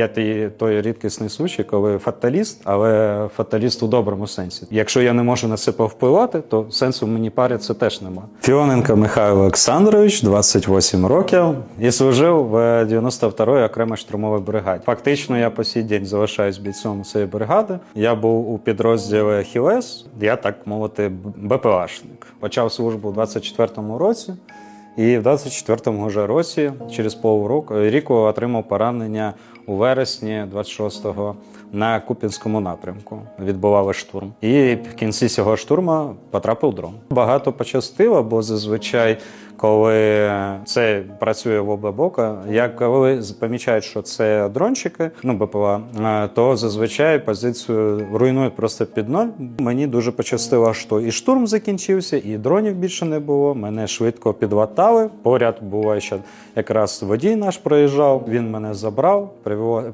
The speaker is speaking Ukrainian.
Я той, рідкісний случай, коли фаталіст, але фаталіст у доброму сенсі. Якщо я не можу на це повпливати, то сенсу мені париться теж нема. Фіоненко Михайло Олександрович, 28 років, і служив в 92-й окремій штурмовій бригаді. Фактично, я по сій день залишаюсь бійцем цієї бригади. Я був у підрозділі Хілес, я так мовити, БПАшник. Почав службу у 24-му році. І в 24-му вже році, через полроку ріку, отримав поранення у вересні 26-го на Купінському напрямку. Відбували штурм. І в кінці цього штурму потрапив дрон. Багато пощастило, бо зазвичай, коли це працює в оба бока, як коли помічають, що це дрончики, ну БПЛА, е, то зазвичай позицію руйнують просто під ноль. Мені дуже пощастило, що і штурм закінчився, і дронів більше не було. Мене швидко підватали. Поряд буває, ще якраз водій наш проїжджав. Він мене забрав, привів